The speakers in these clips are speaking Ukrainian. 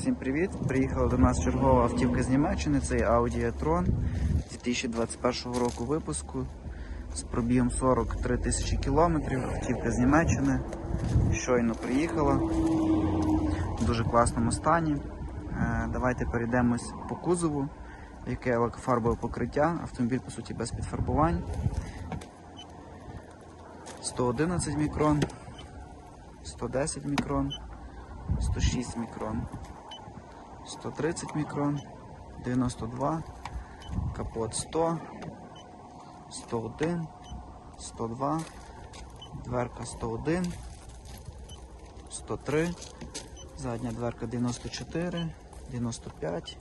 Всім привіт! Приїхала до нас чергова автівка з Німеччини, це Audi e-tron 2021 року випуску з пробігом 43 тисячі кілометрів. Автівка з Німеччини. Щойно приїхала в дуже класному стані. Е, Давайте перейдемось по кузову, яке лакофарбове покриття. Автомобіль по суті без підфарбувань. 111 мікрон, 110 мікрон. 106 мікрон, 130 мікрон, 92, капот 100, 101, 102, дверка 101, 103, задня дверка 94, 95,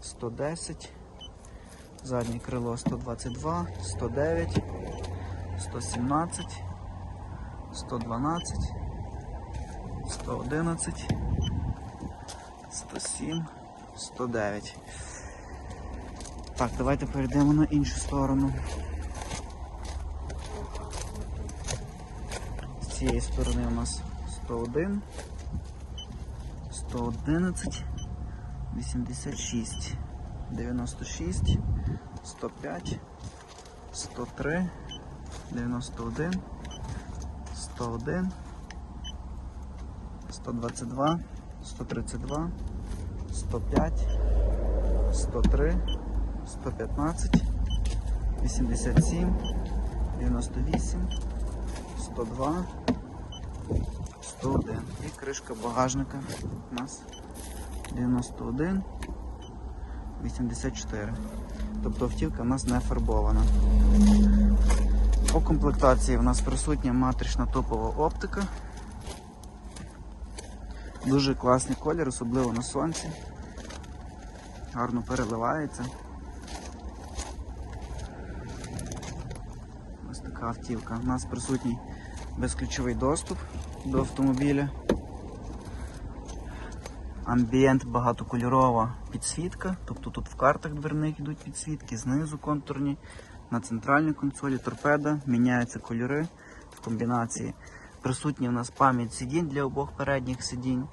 110, заднє крило 122, 109, 117, 112, 111, 107, 109. Так, давайте перейдемо на іншу сторону. З цієї сторони у нас 101, 111, 86, 96, 105, 103, 91, 101. 122, 132, 105, 103, 115, 87, 98, 102, 101. І кришка багажника у нас 91, 84. Тобто автівка у нас не фарбована. По комплектації у нас присутня матрична топова оптика. Дуже класний колір, особливо на сонці. Гарно переливається. Ось така автівка. У нас присутній безключовий доступ до автомобіля. Амбієнт багатокольорова підсвітка, тобто тут в картах дверних йдуть підсвітки, знизу контурні, на центральній консолі торпеда, міняються кольори в комбінації. Присутні у нас пам'ять сидінь для обох передніх сидінь.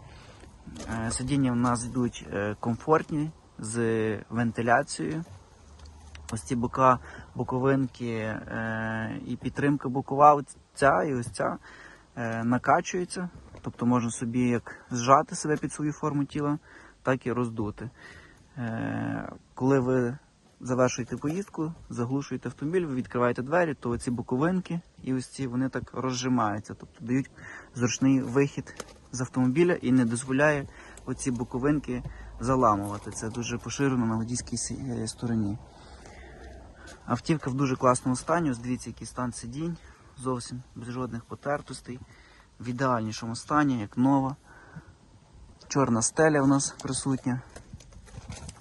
Е, Сидіння у нас йдуть е, комфортні з вентиляцією. Ось ці бока, боковинки е, і підтримка бокова, ось ця і ось ця е, накачуються. Тобто можна собі як зжати себе під свою форму тіла, так і роздути. Е, коли ви завершуєте поїздку, заглушуєте автомобіль, ви відкриваєте двері, то ці боковинки і ось ці вони так розжимаються, тобто дають зручний вихід з автомобіля і не дозволяє оці боковинки заламувати. Це дуже поширено на водійській е, стороні. Автівка в дуже класному стані. Дивіться, який стан сидінь, зовсім без жодних потертостей, в ідеальнішому стані, як нова. Чорна стеля у нас присутня,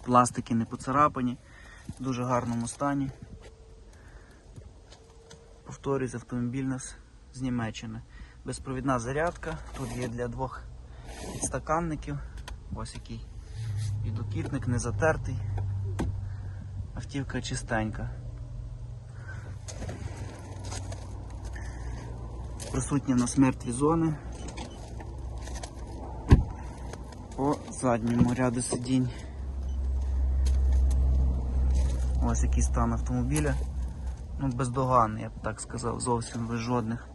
пластики не поцарапані, в дуже гарному стані. Повторюсь, автомобіль нас з Німеччини. Безпровідна зарядка. Тут є для двох підстаканників. Ось який підлокітник, не затертий. Автівка чистенька. Присутні в нас мертві зони. По задньому ряду сидінь. Ось який стан автомобіля. Ну, бездоганний, я б так сказав, зовсім без жодних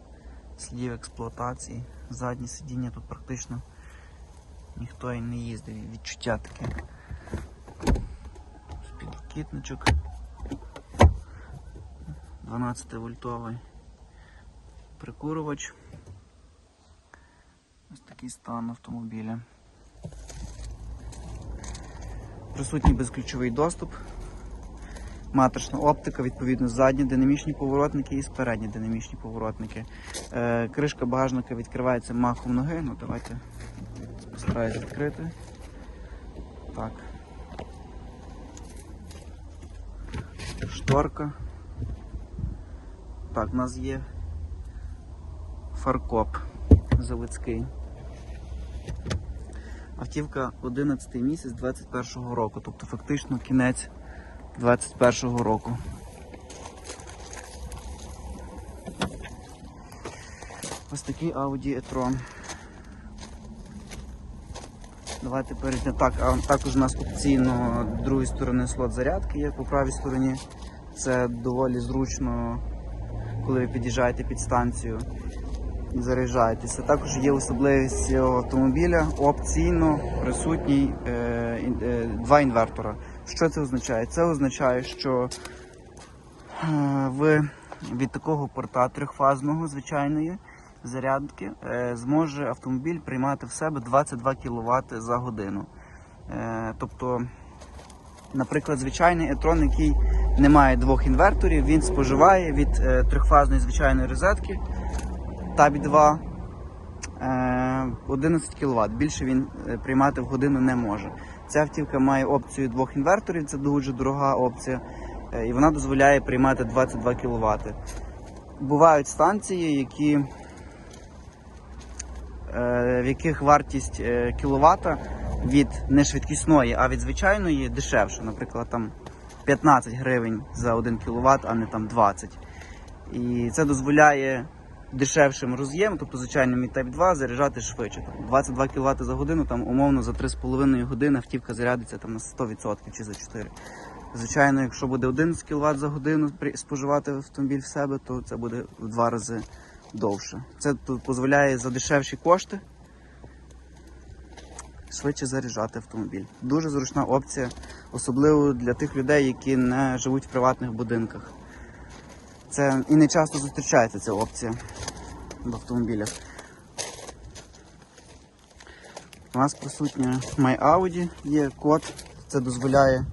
слідів експлуатації. Задні сидіння тут практично ніхто і не їздив. Відчуття таке. Підкітничок. 12 вольтовий прикурювач. Ось такий стан автомобіля. Присутній безключовий доступ. Матрична оптика, відповідно, задні динамічні поворотники і спередні динамічні поворотники. Е, кришка багажника відкривається махом ноги. Ну давайте постараюсь відкрити. Так. Шторка. Так, у нас є фаркоп заводський. Автівка 11 місяць 21 року, тобто фактично кінець 21-го року. Ось такий Audi e-tron. Давайте перейдемо. Так, а також у нас опційно другої сторони слот зарядки є по правій стороні. Це доволі зручно, коли ви під'їжджаєте під станцію і заряджаєтеся. Також є особливість цього автомобіля опційно присутній е, е, два інвертора. Що це означає? Це означає, що е, ви від такого порта трьохфазного звичайної зарядки е, зможе автомобіль приймати в себе 22 кВт за годину. Е, тобто, наприклад, звичайний етрон, який не має двох інверторів, він споживає від е, трьохфазної звичайної розетки Tabі 2 е, 11 кВт. Більше він приймати в годину не може. Ця автівка має опцію двох інверторів, це дуже дорога опція, і вона дозволяє приймати 22 кВт. Бувають станції, які, в яких вартість е, кіловата від не швидкісної, а від звичайної дешевша. Наприклад, там 15 гривень за 1 кВт, а не там 20. І це дозволяє дешевшим роз'єм, тобто звичайним від Type 2, заряджати швидше. Там 22 кВт за годину, там умовно за 3,5 години автівка зарядиться там на 100% чи за 4. Звичайно, якщо буде 11 кВт за годину споживати автомобіль в себе, то це буде в два рази довше. Це дозволяє за дешевші кошти швидше заряджати автомобіль. Дуже зручна опція, особливо для тих людей, які не живуть в приватних будинках. Це і не часто зустрічається ця опція в автомобілях. У нас присутня MyAudi, є код, це дозволяє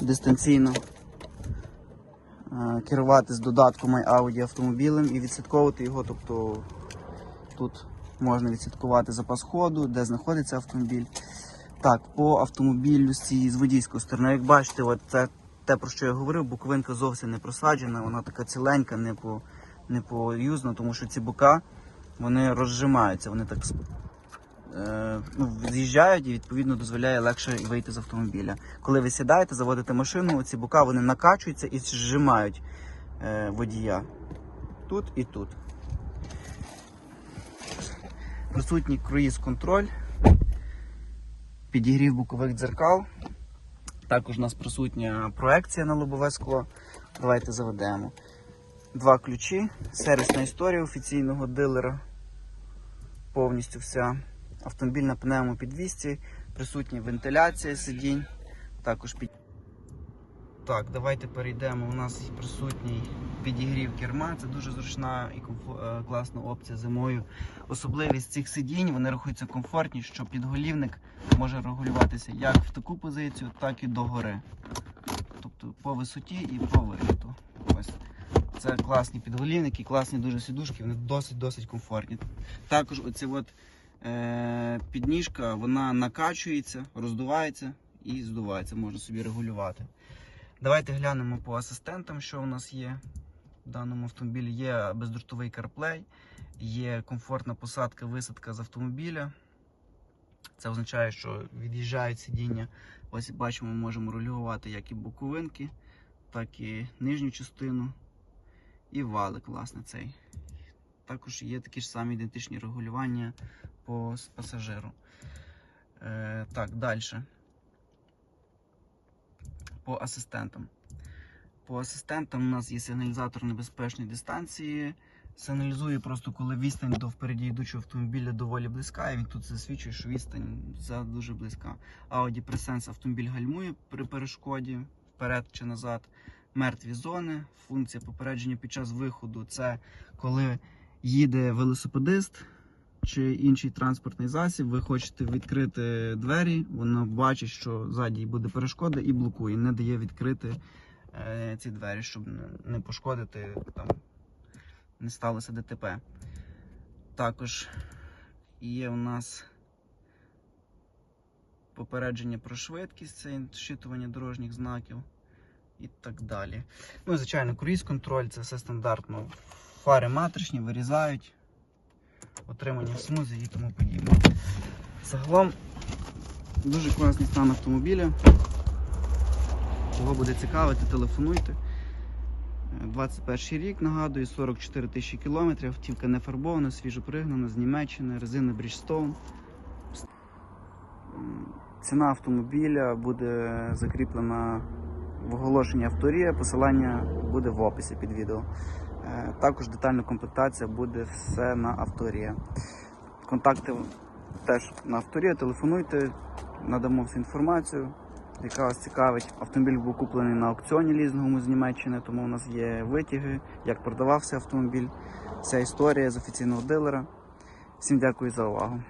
дистанційно керувати з додатком MyAudi автомобілем і відслідковувати його. Тобто тут можна відслідкувати запас ходу, де знаходиться автомобіль. Так, по автомобілю з цієї з водійської сторони, як бачите, от це те, про що я говорив, боковинка зовсім не просаджена, вона така ціленька, не по не поюзна, тому що ці бока вони розжимаються, вони так е, ну, з'їжджають і відповідно дозволяє легше вийти з автомобіля. Коли ви сідаєте, заводите машину, ці бока вони накачуються і зжимають е, водія. Тут і тут. Присутній круїз-контроль, підігрів бокових дзеркал. Також у нас присутня проекція на лобове скло. Давайте заведемо. Два ключі, сервісна історія офіційного дилера. Повністю вся. Автомобіль на пневмопідвісці, присутня вентиляція сидінь. Також під... Так, давайте перейдемо. У нас присутній підігрів керма. Це дуже зручна і е, класна опція зимою. Особливість цих сидінь, вони рахуються комфортні, що підголівник може регулюватися як в таку позицію, так і догори. Тобто по висоті і по виліту. Ось. Це класні підголівники, класні дуже сідушки, вони досить-досить комфортні. Також оця от, підніжка вона накачується, роздувається і здувається, можна собі регулювати. Давайте глянемо по асистентам, що у нас є. В даному автомобілі є бездротовий CarPlay, є комфортна посадка, висадка з автомобіля. Це означає, що від'їжджають сидіння. Ось бачимо, ми можемо регулювати як і боковинки, так і нижню частину, і валик, власне, цей. Також є такі ж самі ідентичні регулювання по пасажиру. Е, так, далі. По асистентам. По асистентам у нас є сигналізатор небезпечної дистанції. Сигналізує просто, коли відстань до впереді йдучого автомобіля доволі близька, і він тут засвідчує, що відстань за дуже близька. Audi Presense автомобіль гальмує при перешкоді вперед чи назад. Мертві зони. Функція попередження під час виходу це коли їде велосипедист чи інший транспортний засіб, ви хочете відкрити двері, воно бачить, що ззаді буде перешкода і блокує, не дає відкрити е, ці двері, щоб не- пошкодити там, не сталося ДТП. Також є у нас попередження про швидкість, це щитування дорожніх знаків і так далі. Ну і звичайно, круїз-контроль, це все стандартно. Фари матричні, вирізають, отримання смузи і тому подібне. Загалом дуже класний стан автомобіля. Кого буде цікавити, телефонуйте. Е, 21 рік, нагадую, 44 тисячі кілометрів, автівка не фарбована, свіжо пригнана з Німеччини, резина Bridgestone. Ціна автомобіля буде закріплена в оголошенні авторія. Посилання буде в описі під відео. Е, Також детальна комплектація буде все на авторія. Контакти теж на авторія. Телефонуйте, надамо всю інформацію, яка вас цікавить. Автомобіль був куплений на аукціоні лізинговому з Німеччини, тому у нас є витяги, як продавався автомобіль. Вся історія з офіційного дилера. Всім дякую за увагу.